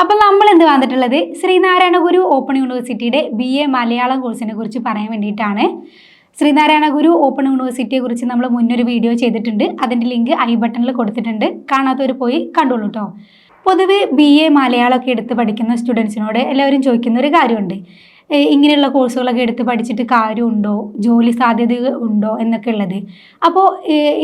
അപ്പം നമ്മൾ എന്ത് വന്നിട്ടുള്ളത്? ശ്രീനാരായണ ഗുരു ഓപ്പൺ യൂണിവേഴ്സിറ്റിയുടെ ബി എ മലയാളം കോഴ്സിനെ കുറിച്ച് പറയാൻ വേണ്ടിയിട്ടാണ്. ശ്രീനാരായണ ഗുരു ഓപ്പൺ യൂണിവേഴ്സിറ്റിയെ കുറിച്ച് നമ്മൾ മുന്നൊരു വീഡിയോ ചെയ്തിട്ടുണ്ട്. അതിന്റെ ലിങ്ക് ഐ ബട്ടണിൽ കൊടുത്തിട്ടുണ്ട്. കാണാത്തവർ പോയി കണ്ടോളൂ കേട്ടോ പൊതുവെ ബി എ മലയാളമൊക്കെ എടുത്ത് പഠിക്കുന്ന സ്റ്റുഡൻസിനോട് എല്ലാവരും ചോദിക്കുന്ന ഒരു കാര്യമുണ്ട്. ഇങ്ങനെയുള്ള കോഴ്സുകളൊക്കെ എടുത്ത് പഠിച്ചിട്ട് കാര്യമുണ്ടോ? ജോലി സാധ്യത ഉണ്ടോ? എന്നൊക്കെ ഉള്ളത്. അപ്പോൾ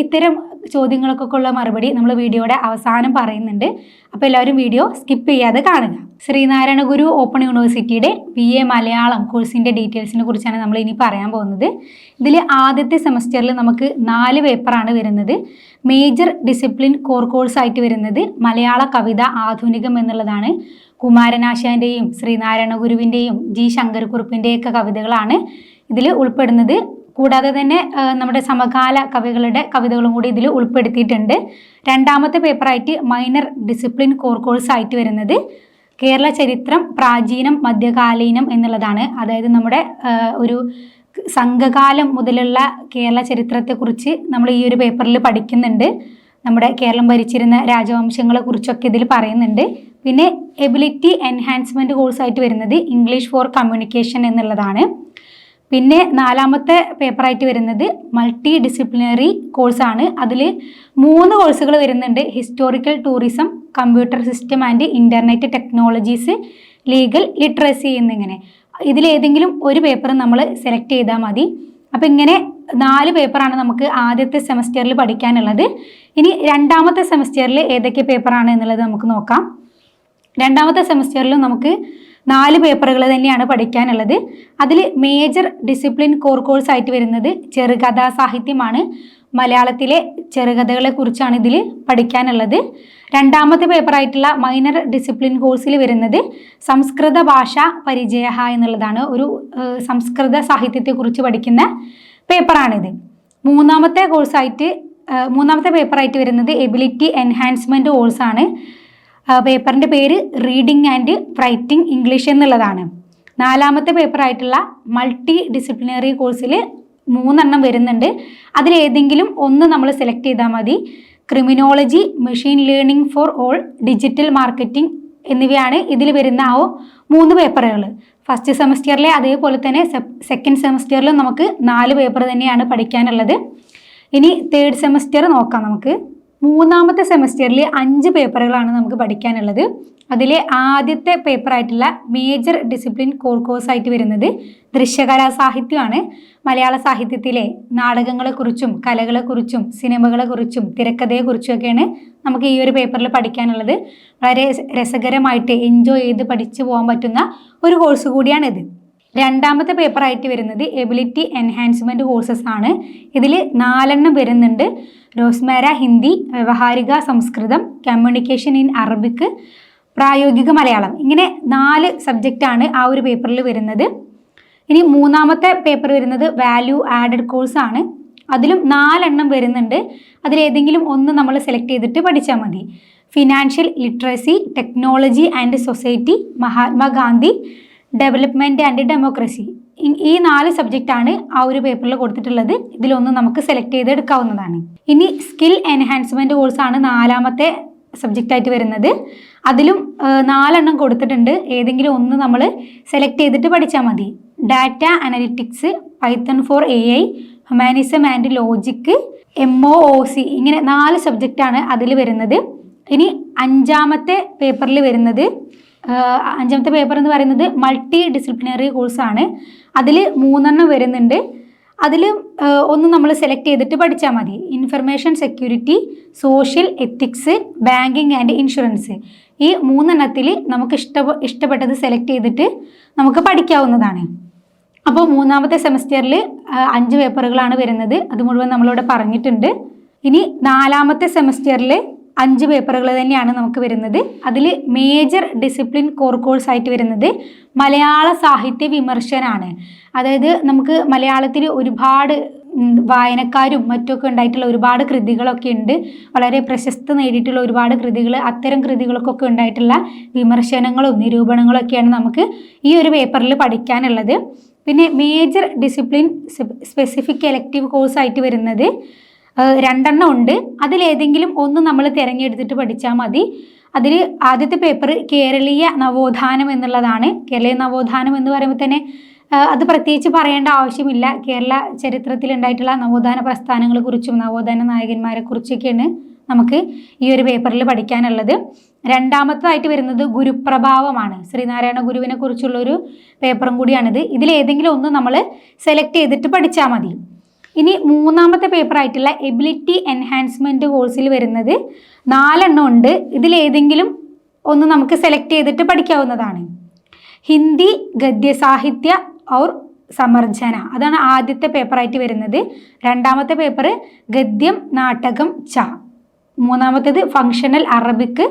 ഇത്തരം ചോദ്യങ്ങൾക്കൊക്കെ ഉള്ള മറുപടി നമ്മൾ വീഡിയോയുടെ അവസാനം പറയുന്നുണ്ട്. അപ്പോൾ എല്ലാവരും വീഡിയോ സ്കിപ്പ് ചെയ്യാതെ കാണുക. ശ്രീനാരായണ ഗുരു ഓപ്പൺ യൂണിവേഴ്സിറ്റിയുടെ ബി എ മലയാളം കോഴ്സിന്റെ ഡീറ്റെയിൽസിനെ കുറിച്ചാണ് നമ്മൾ ഇനി പറയാൻ പോകുന്നത്. ഇതിൽ ആദ്യത്തെ സെമസ്റ്ററിൽ നമുക്ക് നാല് പേപ്പറാണ് വരുന്നത്. മേജർ ഡിസിപ്ലിൻ കോർ കോഴ്സായിട്ട് വരുന്നത് മലയാള കവിത ആധുനികം എന്നുള്ളതാണ്. കുമാരനാശാന്റെയും ശ്രീനാരായണ ഗുരുവിന്റെയും ജി ശങ്കരക്കുറുപ്പിന്റെയൊക്കെ കവിതകളാണ് ഇതിൽ ഉൾപ്പെടുന്നത്. കൂടാതെ തന്നെ നമ്മുടെ സമകാല കവികളുടെ കവിതകളും കൂടി ഇതിൽ ഉൾപ്പെടുത്തിയിട്ടുണ്ട്. രണ്ടാമത്തെ പേപ്പറായിട്ട് മൈനർ ഡിസിപ്ലിൻ കോർ കോഴ്സ് ആയിട്ട് വരുന്നത് കേരള ചരിത്രം പ്രാചീനം മധ്യകാലീനം എന്നുള്ളതാണ്. അതായത് നമ്മുടെ ഒരു സംഘകാലം മുതലുള്ള കേരള ചരിത്രത്തെക്കുറിച്ച് നമ്മൾ ഈ ഒരു പേപ്പറിൽ പഠിക്കുന്നുണ്ട്. നമ്മുടെ കേരളം ഭരിച്ചിരുന്ന രാജവംശങ്ങളെ കുറിച്ചൊക്കെ ഇതിൽ പറയുന്നുണ്ട്. പിന്നെ എബിലിറ്റി എൻഹാൻസ്മെന്റ് കോഴ്സായിട്ട് വരുന്നത് ഇംഗ്ലീഷ് ഫോർ കമ്മ്യൂണിക്കേഷൻ എന്നുള്ളതാണ്. പിന്നെ നാലാമത്തെ പേപ്പറായിട്ട് വരുന്നത് മൾട്ടി ഡിസിപ്ലിനറി കോഴ്സാണ് അതിൽ മൂന്ന് കോഴ്സുകൾ വരുന്നുണ്ട്. Historical tourism computer system and internet technologies legal literacy എന്നിങ്ങനെ. ഇതിലേതെങ്കിലും ഒരു പേപ്പർ നമ്മൾ സെലക്ട് ചെയ്താൽ മതി. അപ്പം ഇങ്ങനെ നാല് പേപ്പറാണ് നമുക്ക് ആദ്യത്തെ സെമസ്റ്ററിൽ പഠിക്കാനുള്ളത്. ഇനി രണ്ടാമത്തെ സെമസ്റ്ററിൽ ഏതൊക്കെ പേപ്പറാണ് എന്നുള്ളത് നമുക്ക് നോക്കാം. രണ്ടാമത്തെ സെമസ്റ്ററിലും നമുക്ക് നാല് പേപ്പറുകൾ തന്നെയാണ് പഠിക്കാനുള്ളത്. അതിൽ മേജർ ഡിസിപ്ലിൻ കോർ കോഴ്സ് ആയിട്ട് വരുന്നത് ചെറുകഥാ സാഹിത്യമാണ്. മലയാളത്തിലെ ചെറുകഥകളെ കുറിച്ചാണ് ഇതിൽ പഠിക്കാനുള്ളത്. രണ്ടാമത്തെ പേപ്പറായിട്ടുള്ള മൈനർ ഡിസിപ്ലിൻ കോഴ്സിൽ വരുന്നത് സംസ്കൃത ഭാഷ പരിചയ എന്നുള്ളതാണ്. ഒരു സംസ്കൃത സാഹിത്യത്തെക്കുറിച്ച് പഠിക്കുന്ന പേപ്പറാണിത് മൂന്നാമത്തെ കോഴ്സായിട്ട് മൂന്നാമത്തെ പേപ്പറായിട്ട് വരുന്നത് എബിലിറ്റി എൻഹാൻസ്മെന്റ് കോഴ്സാണ് പേപ്പറിന്റെ പേര് റീഡിംഗ് ആൻഡ് റൈറ്റിംഗ് ഇംഗ്ലീഷ് എന്നുള്ളതാണ്. നാലാമത്തെ പേപ്പറായിട്ടുള്ള മൾട്ടി ഡിസിപ്ലിനറി കോഴ്സിൽ മൂന്നെണ്ണം വരുന്നുണ്ട്. അതിലേതെങ്കിലും ഒന്ന് നമ്മൾ സെലക്ട് ചെയ്താൽ മതി. Criminology machine learning for all digital marketing എന്നിവയാണ് ഇതിൽ വരുന്ന ആ മൂന്ന് പേപ്പറുകൾ ഫസ്റ്റ് സെമസ്റ്ററിലെ അതേപോലെ തന്നെ സെക്കൻഡ് സെമസ്റ്ററിലും നമുക്ക് നാല് പേപ്പർ തന്നെയാണ് പഠിക്കാനുള്ളത്. ഇനി തേർഡ് സെമസ്റ്റർ നോക്കാം നമുക്ക്. മൂന്നാമത്തെ സെമസ്റ്ററിൽ അഞ്ച് പേപ്പറുകളാണ് നമുക്ക് പഠിക്കാനുള്ളത്. അതിലെ ആദ്യത്തെ പേപ്പറായിട്ടുള്ള മേജർ ഡിസിപ്ലിൻ കോർ കോഴ്സായിട്ട് വരുന്നത് ദൃശ്യകലാ സാഹിത്യമാണ്. മലയാള സാഹിത്യത്തിലെ നാടകങ്ങളെക്കുറിച്ചും കലകളെക്കുറിച്ചും സിനിമകളെക്കുറിച്ചും തിരക്കഥയെക്കുറിച്ചുമൊക്കെയാണ് നമുക്ക് ഈ ഒരു പേപ്പറിൽ പഠിക്കാനുള്ളത്. വളരെ രസകരമായിട്ട് എൻജോയ് ചെയ്ത് പഠിച്ചു പോകാൻ പറ്റുന്ന ഒരു കോഴ്സ് കൂടിയാണിത്. രണ്ടാമത്തെ പേപ്പർ ആയിട്ട് വരുന്നത് എബിലിറ്റി എൻഹാൻസ്മെന്റ് കോഴ്സസ് ആണ്. ഇതിൽ നാലെണ്ണം വരുന്നുണ്ട്. റോസ്മേര ഹിന്ദി വ്യവഹാരിക സംസ്കൃതം കമ്മ്യൂണിക്കേഷൻ ഇൻ അറബിക് പ്രായോഗിക മലയാളം. ഇങ്ങനെ നാല് സബ്ജക്റ്റാണ് ആ ഒരു പേപ്പറിൽ വരുന്നത്. ഇനി മൂന്നാമത്തെ പേപ്പർ വരുന്നത് വാല്യൂ ആഡഡ് കോഴ്സ് ആണ്. അതിലും നാലെണ്ണം വരുന്നുണ്ട്. അതിലേതെങ്കിലും ഒന്ന് നമ്മൾ സെലക്ട് ചെയ്തിട്ട് പഠിച്ചാൽ മതി. Financial literacy technology and society Mahatma Gandhi development and democracy ഈ നാല് സബ്ജക്റ്റാണ് ആ ഒരു പേപ്പറിൽ കൊടുത്തിട്ടുള്ളത്. ഇതിലൊന്ന് നമുക്ക് സെലക്ട് ചെയ്തെടുക്കാവുന്നതാണ്. ഇനി സ്കിൽ എൻഹാൻസ്മെന്റ് കോഴ്സാണ് നാലാമത്തെ സബ്ജക്റ്റായിട്ട് വരുന്നത്. അതിലും നാലെണ്ണം കൊടുത്തിട്ടുണ്ട്. ഏതെങ്കിലും ഒന്ന് നമ്മൾ സെലക്ട് ചെയ്തിട്ട് പഠിച്ചാൽ മതി. Data analytics python for A I humanism and logic M O O C ഇങ്ങനെ നാല് സബ്ജക്റ്റാണ് അതിൽ വരുന്നത്. ഇനി അഞ്ചാമത്തെ പേപ്പറിൽ വരുന്നത് അഞ്ചാമത്തെ പേപ്പർ എന്ന് പറയുന്നത് മൾട്ടി ഡിസിപ്ലിനറി കോഴ്സാണ് അതിൽ മൂന്നെണ്ണം വരുന്നുണ്ട്. അതിൽ ഒന്ന് നമ്മൾ സെലക്ട് ചെയ്തിട്ട് പഠിച്ചാൽ മതി. Information security social ethics banking and insurance ഈ മൂന്നെണ്ണത്തിൽ നമുക്ക് ഇഷ്ട ഇഷ്ടപ്പെട്ടത് സെലക്ട് ചെയ്തിട്ട് നമുക്ക് പഠിക്കാവുന്നതാണ്. അപ്പോൾ മൂന്നാമത്തെ സെമസ്റ്ററിൽ അഞ്ച് പേപ്പറുകളാണ് വരുന്നത്. അത് മുഴുവൻ നമ്മളിവിടെ പറഞ്ഞിട്ടുണ്ട്. ഇനി നാലാമത്തെ സെമസ്റ്ററിൽ അഞ്ച് പേപ്പറുകൾ തന്നെയാണ് നമുക്ക് വരുന്നത്. അതിൽ മേജർ ഡിസിപ്ലിൻ കോർ കോഴ്സ് ആയിട്ട് വരുന്നത് മലയാള സാഹിത്യ വിമർശനാണ്. അതായത് നമുക്ക് മലയാളത്തിൽ ഒരുപാട് വായനക്കാരും മറ്റൊക്കെ ഉണ്ടായിട്ടുള്ള ഒരുപാട് കൃതികളൊക്കെ ഉണ്ട്. വളരെ പ്രശസ്തി നേടിയിട്ടുള്ള ഒരുപാട് കൃതികൾ അത്തരം കൃതികൾക്കൊക്കെ ഉണ്ടായിട്ടുള്ള വിമർശനങ്ങളും നിരൂപണങ്ങളും ഒക്കെയാണ് നമുക്ക് ഈ ഒരു പേപ്പറിൽ പഠിക്കാനുള്ളത്. പിന്നെ major discipline specific elective course ആയിട്ട് വരുന്നത് രണ്ടെണ്ണം ഉണ്ട്. അതിലേതെങ്കിലും ഒന്ന് നമ്മൾ തിരഞ്ഞെടുത്തിട്ട് പഠിച്ചാൽ മതി. അതിൽ ആദ്യത്തെ പേപ്പർ കേരളീയ നവോത്ഥാനം എന്നുള്ളതാണ്. കേരളീയ നവോത്ഥാനം എന്ന് പറയുമ്പോൾ തന്നെ അത് പ്രത്യേകിച്ച് പറയേണ്ട ആവശ്യമില്ല. കേരള ചരിത്രത്തിൽ ഉണ്ടായിട്ടുള്ള നവോത്ഥാന പ്രസ്ഥാനങ്ങളെക്കുറിച്ചും നവോത്ഥാന നായകന്മാരെ കുറിച്ചൊക്കെയാണ് നമുക്ക് ഈ ഒരു പേപ്പറിൽ പഠിക്കാനുള്ളത്. രണ്ടാമത്തതായിട്ട് വരുന്നത് ഗുരുപ്രഭാവമാണ്. ശ്രീനാരായണ ഗുരുവിനെ കുറിച്ചുള്ളൊരു പേപ്പറും കൂടിയാണിത്. ഇതിലേതെങ്കിലും ഒന്ന് നമ്മൾ സെലക്ട് ചെയ്തിട്ട് പഠിച്ചാൽ മതി. ഇനി മൂന്നാമത്തെ പേപ്പർ ആയിട്ടുള്ള എബിലിറ്റി എൻഹാൻസ്മെന്റ് കോഴ്സിൽ വരുന്നത് നാലെണ്ണം ഉണ്ട്. ഇതിലേതെങ്കിലും ഒന്ന് നമുക്ക് സെലക്ട് ചെയ്തിട്ട് പഠിക്കാവുന്നതാണ്. ഹിന്ദി ഗദ്യസാഹിത്യ ഓർ സമർജന. അതാണ് ആദ്യത്തെ പേപ്പറായിട്ട് വരുന്നത്. രണ്ടാമത്തെ പേപ്പർ ഗദ്യം നാടകം ച. മൂന്നാമത്തേത് ഫങ്ഷണൽ അറബിക്ക്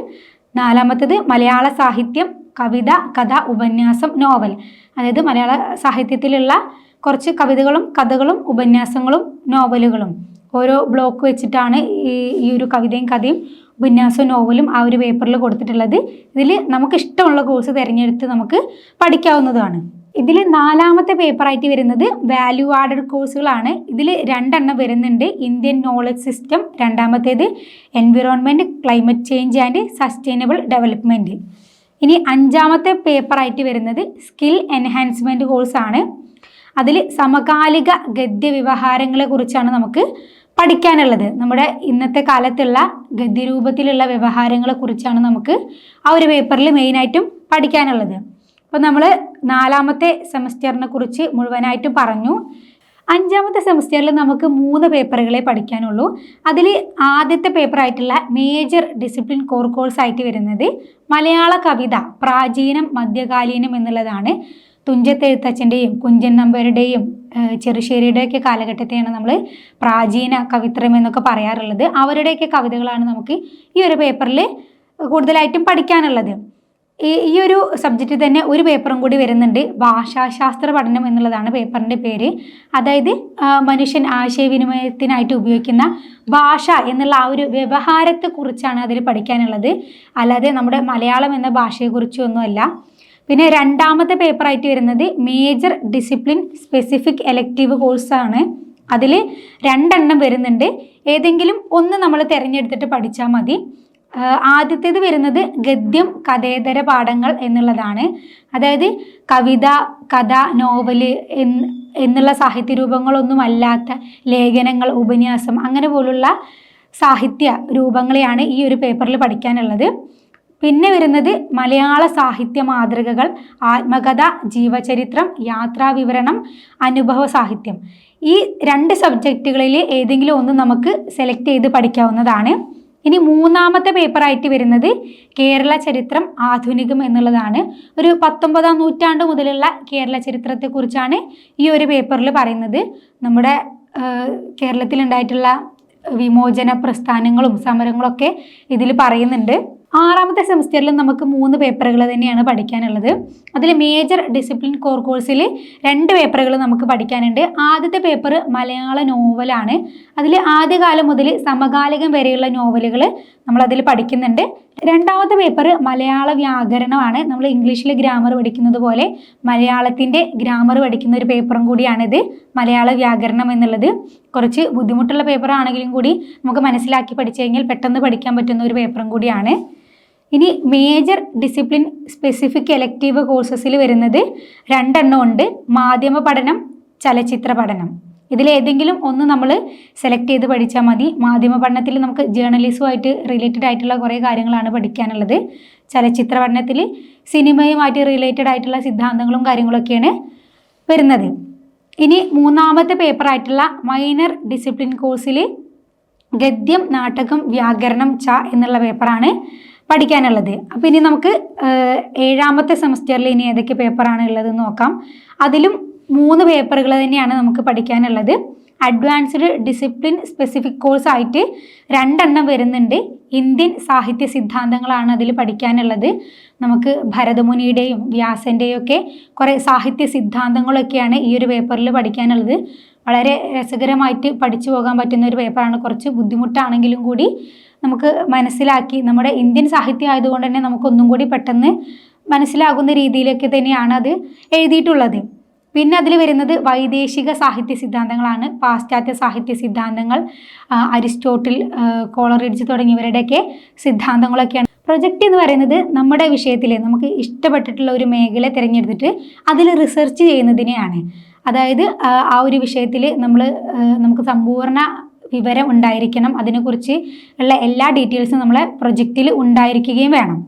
നാലാമത്തേത് മലയാള സാഹിത്യം കവിത കഥ ഉപന്യാസം നോവൽ അതായത് മലയാള സാഹിത്യത്തിലുള്ള കുറച്ച് കവിതകളും കഥകളും ഉപന്യാസങ്ങളും നോവലുകളും. ഓരോ ബ്ലോക്ക് വെച്ചിട്ടാണ് ഈ ഈ ഒരു കവിതയും കഥയും ഉപന്യാസവും നോവലും ആ ഒരു പേപ്പറിൽ കൊടുത്തിട്ടുള്ളത്. ഇതിൽ നമുക്ക് ഇഷ്ടമുള്ള കോഴ്സ് തിരഞ്ഞെടുത്ത് നമുക്ക് പഠിക്കാവുന്നതാണ്. ഇതിൽ നാലാമത്തെ പേപ്പറായിട്ട് വരുന്നത് വാല്യൂ ആഡഡ് കോഴ്സുകളാണ് ഇതിൽ രണ്ടെണ്ണം വരുന്നുണ്ട്. ഇന്ത്യൻ നോളജ് സിസ്റ്റം രണ്ടാമത്തേത് environment climate change and sustainable development ഇനി അഞ്ചാമത്തെ പേപ്പറായിട്ട് വരുന്നത് സ്കിൽ എൻഹാൻസ്മെന്റ് കോഴ്സാണ് അതിൽ സമകാലിക ഗദ്യ വ്യവഹാരങ്ങളെ കുറിച്ചാണ് നമുക്ക് പഠിക്കാനുള്ളത്. നമ്മുടെ ഇന്നത്തെ കാലത്തുള്ള ഗദ്യരൂപത്തിലുള്ള വ്യവഹാരങ്ങളെ കുറിച്ചാണ് നമുക്ക് ആ ഒരു പേപ്പറിൽ മെയിനായിട്ടും പഠിക്കാനുള്ളത്. അപ്പോൾ നമ്മൾ നാലാമത്തെ സെമസ്റ്ററിനെ കുറിച്ച് മുഴുവനായിട്ടും പറഞ്ഞു. അഞ്ചാമത്തെ സെമസ്റ്ററിൽ നമുക്ക് മൂന്ന് പേപ്പറുകളെ പഠിക്കാനുള്ളൂ. അതിൽ ആദ്യത്തെ പേപ്പറായിട്ടുള്ള മേജർ ഡിസിപ്ലിൻ കോർ കോഴ്സ് ആയിട്ട് വരുന്നത് മലയാള കവിത പ്രാചീനം മധ്യകാലീനം എന്നുള്ളതാണ്. തുഞ്ചത്തെഴുത്തച്ഛന്റെയും കുഞ്ചൻ നമ്പരുടെയും ചെറുശ്ശേരിയുടെയൊക്കെ കാലഘട്ടത്തെയാണ് നമ്മൾ പ്രാചീന കവിത്രം എന്നൊക്കെ പറയാറുള്ളത്. അവരുടെയൊക്കെ കവിതകളാണ് നമുക്ക് ഈ ഒരു പേപ്പറിൽ കൂടുതലായിട്ടും പഠിക്കാനുള്ളത്. ഈ ഈ ഒരു സബ്ജക്റ്റിൽ തന്നെ ഒരു പേപ്പറും കൂടി വരുന്നുണ്ട്. ഭാഷാശാസ്ത്ര പഠനം എന്നുള്ളതാണ് പേപ്പറിന്റെ പേര്. അതായത് മനുഷ്യൻ ആശയവിനിമയത്തിനായിട്ട് ഉപയോഗിക്കുന്ന ഭാഷ എന്നുള്ള ആ ഒരു വ്യവഹാരത്തെക്കുറിച്ചാണ് അതിൽ പഠിക്കാനുള്ളത്. അല്ലാതെ നമ്മുടെ മലയാളം എന്ന ഭാഷയെക്കുറിച്ചൊന്നുമല്ല. പിന്നെ രണ്ടാമത്തെ പേപ്പറായിട്ട് വരുന്നത് മേജർ ഡിസിപ്ലിൻ സ്പെസിഫിക് എലക്റ്റീവ് കോഴ്സാണ് അതിൽ രണ്ടെണ്ണം വരുന്നുണ്ട്. ഏതെങ്കിലും ഒന്ന് നമ്മൾ തിരഞ്ഞെടുത്തിട്ട് പഠിച്ചാൽ മതി. ആദ്യത്തേത് വരുന്നത് ഗദ്യം കഥേതര പാഠങ്ങൾ എന്നുള്ളതാണ്. അതായത് കവിത കഥ നോവൽ എന്നുള്ള സാഹിത്യ രൂപങ്ങളൊന്നുമല്ലാത്ത ലേഖനങ്ങൾ ഉപന്യാസം അങ്ങനെ പോലുള്ള സാഹിത്യ രൂപങ്ങളെയാണ് ഈ ഒരു പേപ്പറിൽ പഠിക്കാനുള്ളത്. പിന്നെ വരുന്നത് മലയാള സാഹിത്യ മാതൃകകൾ ആത്മകഥ ജീവചരിത്രം യാത്രാവിവരണം അനുഭവ സാഹിത്യം. ഈ രണ്ട് സബ്ജക്റ്റുകളിൽ ഏതെങ്കിലും ഒന്ന് നമുക്ക് സെലക്ട് ചെയ്ത് പഠിക്കാവുന്നതാണ്. ഇനി മൂന്നാമത്തെ പേപ്പറായിട്ട് വരുന്നത് കേരള ചരിത്രം ആധുനികം എന്നുള്ളതാണ്. ഒരു പത്തൊമ്പതാം നൂറ്റാണ്ട് മുതലുള്ള കേരള ചരിത്രത്തെക്കുറിച്ചാണ് ഈ ഒരു പേപ്പറിൽ പറയുന്നത്. നമ്മുടെ കേരളത്തിലുണ്ടായിട്ടുള്ള വിമോചന പ്രസ്ഥാനങ്ങളും സമരങ്ങളൊക്കെ ഇതിൽ പറയുന്നുണ്ട്. ആറാമത്തെ സെമസ്റ്ററിൽ നമുക്ക് മൂന്ന് പേപ്പറുകൾ തന്നെയാണ് പഠിക്കാനുള്ളത്. അതിൽ മേജർ ഡിസിപ്ലിൻ കോർ കോഴ്സിൽ രണ്ട് പേപ്പറുകൾ നമുക്ക് പഠിക്കാനുണ്ട്. ആദ്യത്തെ പേപ്പർ മലയാള നോവലാണ് അതിൽ ആദ്യകാലം മുതൽ സമകാലികം വരെയുള്ള നോവലുകൾ നമ്മളതിൽ പഠിക്കുന്നുണ്ട്. രണ്ടാമത്തെ പേപ്പർ മലയാള വ്യാകരണമാണ്. നമ്മൾ ഇംഗ്ലീഷിൽ ഗ്രാമർ പഠിക്കുന്നത് പോലെ മലയാളത്തിന്റെ ഗ്രാമർ പഠിക്കുന്ന ഒരു പേപ്പറും കൂടിയാണിത്. മലയാള വ്യാകരണം എന്നുള്ളത്. കുറച്ച് ബുദ്ധിമുട്ടുള്ള പേപ്പർ ആണെങ്കിലും കൂടി നമുക്ക് മനസ്സിലാക്കി പഠിച്ചു കഴിഞ്ഞാൽ പെട്ടെന്ന് പഠിക്കാൻ പറ്റുന്ന ഒരു പേപ്പറും കൂടിയാണ്. ഇനി മേജർ ഡിസിപ്ലിൻ സ്പെസിഫിക് എലക്റ്റീവ് കോഴ്സസിൽ വരുന്നത് രണ്ടെണ്ണം ഉണ്ട്. മാധ്യമ പഠനം ചലച്ചിത്ര പഠനം. ഇതിലേതെങ്കിലും ഒന്ന് നമ്മൾ സെലക്ട് ചെയ്ത് പഠിച്ചാൽ മതി. മാധ്യമ പഠനത്തിൽ നമുക്ക് ജേർണലിസവുമായിട്ട് റിലേറ്റഡ് ആയിട്ടുള്ള കുറേ കാര്യങ്ങളാണ് പഠിക്കാനുള്ളത്. ചലച്ചിത്ര പഠനത്തിൽ സിനിമയുമായിട്ട് റിലേറ്റഡ് ആയിട്ടുള്ള സിദ്ധാന്തങ്ങളും കാര്യങ്ങളൊക്കെയാണ് വരുന്നത്. ഇനി മൂന്നാമത്തെ പേപ്പറായിട്ടുള്ള മൈനർ ഡിസിപ്ലിൻ കോഴ്സിൽ ഗദ്യം നാടകം വ്യാകരണം ച എന്നുള്ള പേപ്പറാണ് പഠിക്കാനുള്ളത്. അപ്പോൾ ഇനി നമുക്ക് ഏഴാമത്തെ സെമസ്റ്ററിൽ ഇനി ഏതൊക്കെ പേപ്പറാണ് ഉള്ളതെന്ന് നോക്കാം. അതിലും മൂന്ന് പേപ്പറുകൾ തന്നെയാണ് നമുക്ക് പഠിക്കാനുള്ളത്. അഡ്വാൻസ്ഡ് ഡിസിപ്ലിൻ സ്പെസിഫിക് കോഴ്സ് ആയിട്ട് രണ്ടെണ്ണം വരുന്നുണ്ട്. ഇന്ത്യൻ സാഹിത്യ സിദ്ധാന്തങ്ങളാണ് അതിൽ പഠിക്കാനുള്ളത്. നമുക്ക് ഭരതമുനിയുടെയും വ്യാസന്റെയും ഒക്കെ കുറേ സാഹിത്യ സിദ്ധാന്തങ്ങളൊക്കെയാണ് ഈ ഒരു പേപ്പറിൽ പഠിക്കാനുള്ളത്. വളരെ രസകരമായിട്ട് പഠിച്ചു പോകാൻ പറ്റുന്ന ഒരു പേപ്പറാണ്. കുറച്ച് ബുദ്ധിമുട്ടാണെങ്കിലും കൂടി നമുക്ക് മനസ്സിലാക്കി നമ്മുടെ ഇന്ത്യൻ സാഹിത്യം ആയതുകൊണ്ട് തന്നെ നമുക്കൊന്നും കൂടി പെട്ടെന്ന് മനസ്സിലാകുന്ന രീതിയിലൊക്കെ തന്നെയാണ് അത് എഴുതിയിട്ടുള്ളത്. പിന്നെ അതിൽ വരുന്നത് വൈദേശിക സാഹിത്യ സിദ്ധാന്തങ്ങളാണ്. പാശ്ചാത്യ സാഹിത്യ സിദ്ധാന്തങ്ങൾ അരിസ്റ്റോട്ടിൽ കോളറിഡ്ജ് തുടങ്ങിയവരുടെയൊക്കെ സിദ്ധാന്തങ്ങളൊക്കെയാണ്. പ്രൊജക്റ്റ് എന്ന് പറയുന്നത് നമ്മുടെ വിഷയത്തിൽ നമുക്ക് ഇഷ്ടപ്പെട്ടിട്ടുള്ള ഒരു മേഖല തിരഞ്ഞെടുത്തിട്ട് അതിൽ റിസർച്ച് ചെയ്യുന്നതിനെയാണ്. അതായത് ആ ഒരു വിഷയത്തിൽ നമ്മൾ നമുക്ക് സമ്പൂർണ വിവരം ഉണ്ടായിരിക്കണം. അതിനെക്കുറിച്ച് ഉള്ള എല്ലാ ഡീറ്റെയിൽസും നമ്മളെ പ്രൊജക്റ്റിൽ ഉണ്ടായിരിക്കുകയും വേണം.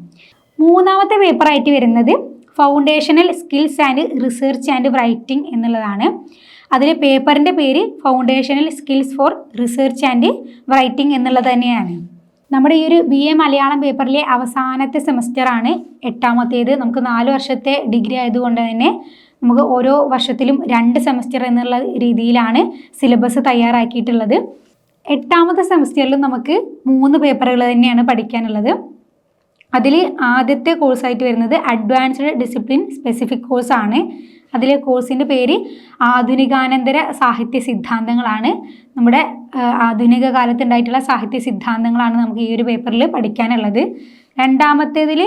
മൂന്നാമത്തെ പേപ്പറായിട്ട് വരുന്നത് foundational skills and research and writing എന്നുള്ളതാണ്. അതിൽ പേപ്പറിന്റെ പേര് foundational skills for research and writing എന്നുള്ളത് തന്നെയാണ്. നമ്മുടെ ഈ ഒരു ബി എ മലയാളം പേപ്പറിലെ അവസാനത്തെ സെമസ്റ്ററാണ് എട്ടാമത്തേത്. നമുക്ക് നാല് വർഷത്തെ ഡിഗ്രി ആയതുകൊണ്ട് തന്നെ നമുക്ക് ഓരോ വർഷത്തിലും രണ്ട് സെമസ്റ്റർ എന്നുള്ള രീതിയിലാണ് സിലബസ് തയ്യാറാക്കിയിട്ടുള്ളത്. എട്ടാമത്തെ സെമസ്റ്ററിൽ നമുക്ക് മൂന്ന് പേപ്പറുകൾ തന്നെയാണ് പഠിക്കാനുള്ളത്. അതിൽ ആദ്യത്തെ കോഴ്സായിട്ട് വരുന്നത് അഡ്വാൻസ്ഡ് ഡിസിപ്ലിൻ സ്പെസിഫിക് കോഴ്സാണ്. അതിലെ കോഴ്സിന്റെ പേര് ആധുനികാനന്തര സാഹിത്യ സിദ്ധാന്തങ്ങളാണ്. നമ്മുടെ ആധുനിക കാലത്തുണ്ടായിട്ടുള്ള സാഹിത്യ സിദ്ധാന്തങ്ങളാണ് നമുക്ക് ഈ ഒരു പേപ്പറിൽ പഠിക്കാനുള്ളത്. രണ്ടാമത്തേതിൽ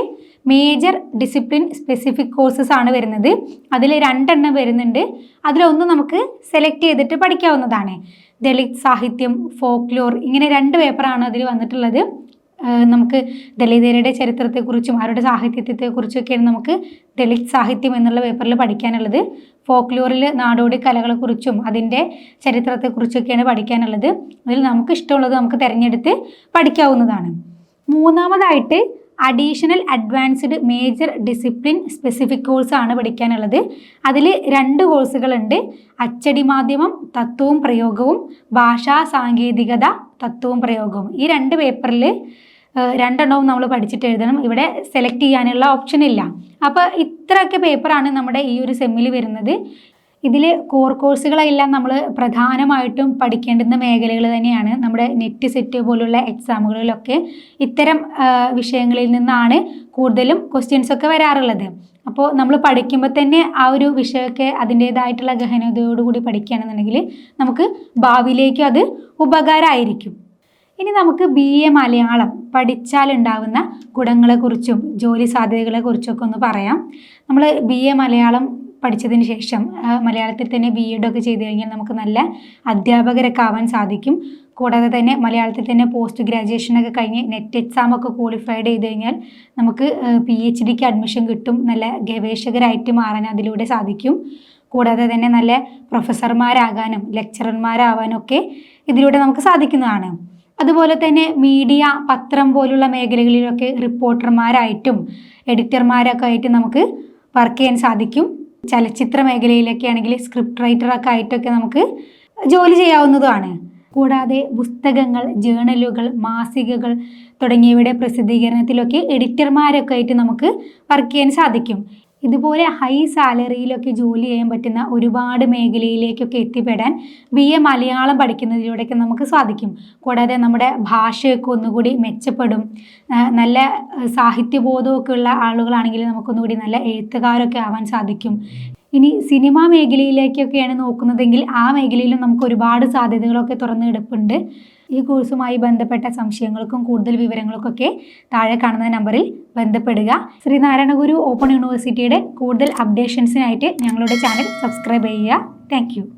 മേജർ ഡിസിപ്ലിൻ സ്പെസിഫിക് കോഴ്സസ് ആണ് വരുന്നത്. അതിൽ രണ്ടെണ്ണം വരുന്നുണ്ട്. അതിലൊന്ന് നമുക്ക് സെലക്ട് ചെയ്തിട്ട് പഠിക്കാവുന്നതാണ്. ദളിത് സാഹിത്യം ഫോക്ലോർ ഇങ്ങനെ രണ്ട് പേപ്പറാണ് അതിൽ വന്നിട്ടുള്ളത്. നമുക്ക് ദളിതരുടെ ചരിത്രത്തെക്കുറിച്ചും അവരുടെ സാഹിത്യത്തെക്കുറിച്ചൊക്കെയാണ് നമുക്ക് ദളിത് സാഹിത്യം എന്നുള്ള പേപ്പറിൽ പഠിക്കാനുള്ളത്. ഫോക്ലോറിൽ നാടോടി കലകളെക്കുറിച്ചും അതിന്റെ ചരിത്രത്തെക്കുറിച്ചൊക്കെയാണ് പഠിക്കാനുള്ളത്. അതിൽ നമുക്ക് ഇഷ്ടമുള്ളത് നമുക്ക് തിരഞ്ഞെടുത്ത് പഠിക്കാവുന്നതാണ്. മൂന്നാമതായിട്ട് additional advanced major discipline specific കോഴ്സാണ് പഠിക്കാനുള്ളത്. അതിൽ രണ്ട് കോഴ്സുകളുണ്ട് അച്ചടി മാധ്യമം തത്വവും പ്രയോഗവും ഭാഷാ സാങ്കേതികത തത്വവും പ്രയോഗവും. ഈ രണ്ട് പേപ്പറിൽ രണ്ടെണ്ണവും നമ്മൾ പഠിച്ചിട്ട് എഴുതണം. ഇവിടെ സെലക്ട് ചെയ്യാനുള്ള ഓപ്ഷൻ ഇല്ല. അപ്പോൾ ഇത്രയൊക്കെ പേപ്പറാണ് നമ്മുടെ ഈ ഒരു സെമ്മിൽ വരുന്നത്. ഇതിൽ കോർ കോഴ്സുകളെല്ലാം നമ്മൾ പ്രധാനമായിട്ടും പഠിക്കേണ്ടുന്ന മേഖലകൾ തന്നെയാണ് നമ്മുടെ നെറ്റ് സെറ്റ് പോലുള്ള എക്സാമുകളിലൊക്കെ ഇത്തരം വിഷയങ്ങളിൽ നിന്നാണ് കൂടുതലും ക്വസ്റ്റ്യൻസ് ഒക്കെ വരാറുള്ളത്. അപ്പോൾ നമ്മൾ പഠിക്കുമ്പോൾ തന്നെ ആ ഒരു വിഷയമൊക്കെ അതിന്റേതായിട്ടുള്ള ഗഹനതയോടുകൂടി പഠിക്കുകയാണെന്നുണ്ടെങ്കിൽ നമുക്ക് ഭാവിയിലേക്കും അത് ഉപകാരമായിരിക്കും. ഇനി നമുക്ക് ബി എ മലയാളം പഠിച്ചാലുണ്ടാവുന്ന ഗുണങ്ങളെക്കുറിച്ചും ജോലി സാധ്യതകളെക്കുറിച്ചൊക്കെ ഒന്ന് പറയാം. നമ്മൾ ബി എ മലയാളം പഠിച്ചതിന് ശേഷം മലയാളത്തിൽ തന്നെ ബി എഡ് ഒക്കെ ചെയ്ത് കഴിഞ്ഞാൽ നമുക്ക് നല്ല അധ്യാപകരൊക്കെ ആവാൻ സാധിക്കും. കൂടാതെ തന്നെ മലയാളത്തിൽ തന്നെ പോസ്റ്റ് ഗ്രാജുവേഷനൊക്കെ കഴിഞ്ഞ് നെറ്റ് എക്സാം ഒക്കെ ക്വാളിഫൈഡ് ചെയ്ത് കഴിഞ്ഞാൽ നമുക്ക് പി എച്ച് ഡിക്ക് അഡ്മിഷൻ കിട്ടും. നല്ല ഗവേഷകരായിട്ട് മാറാൻ അതിലൂടെ സാധിക്കും. കൂടാതെ തന്നെ നല്ല പ്രൊഫസർമാരാകാനും ലെക്ചറർമാരാവാനും ഒക്കെ ഇതിലൂടെ നമുക്ക് സാധിക്കുന്നതാണ്. അതുപോലെ തന്നെ മീഡിയ പത്രം പോലുള്ള മേഖലകളിലൊക്കെ റിപ്പോർട്ടർമാരായിട്ടും എഡിറ്റർമാരൊക്കെ ആയിട്ട് നമുക്ക് വർക്ക് ചെയ്യാൻ സാധിക്കും. ചലച്ചിത്ര മേഖലയിലൊക്കെ ആണെങ്കിൽ സ്ക്രിപ്റ്റ് റൈറ്ററൊക്കെ ആയിട്ടൊക്കെ നമുക്ക് ജോലി ചെയ്യാവുന്നതുമാണ്. കൂടാതെ പുസ്തകങ്ങൾ ജേണലുകൾ മാസികകൾ തുടങ്ങിയവയുടെ പ്രസിദ്ധീകരണത്തിലൊക്കെ എഡിറ്റർമാരൊക്കെ ആയിട്ട് നമുക്ക് വർക്ക് ചെയ്യാൻ സാധിക്കും. ഇതുപോലെ ഹൈ സാലറിയിലൊക്കെ ജോലി ചെയ്യാൻ പറ്റുന്ന ഒരുപാട് മേഖലയിലേക്കൊക്കെ എത്തിപ്പെടാൻ ബി എ മലയാളം പഠിക്കുന്നതിലൂടെയൊക്കെ നമുക്ക് സാധിക്കും. കൂടാതെ നമ്മുടെ ഭാഷയൊക്കെ ഒന്നുകൂടി മെച്ചപ്പെടും. നല്ല സാഹിത്യബോധമൊക്കെ ഉള്ള ആളുകളാണെങ്കിൽ നമുക്കൊന്നുകൂടി നല്ല എഴുത്തുകാരൊക്കെ ആവാൻ സാധിക്കും. ഇനി സിനിമാ മേഖലയിലേക്കൊക്കെയാണ് നോക്കുന്നതെങ്കിൽ ആ മേഖലയിലും നമുക്ക് ഒരുപാട് സാധ്യതകളൊക്കെ തുറന്നു കിടപ്പുണ്ട് ഈ കോഴ്സുമായി ബന്ധപ്പെട്ട സംശയങ്ങൾക്കും കൂടുതൽ വിവരങ്ങൾക്കൊക്കെ താഴെ കാണുന്ന നമ്പറിൽ ബന്ധപ്പെടുക. ശ്രീനാരായണ ഗുരു ഓപ്പൺ യൂണിവേഴ്സിറ്റിയുടെ കൂടുതൽ അപ്ഡേഷൻസിനായിട്ട് ഞങ്ങളുടെ ചാനൽ സബ്സ്ക്രൈബ് ചെയ്യുക. താങ്ക്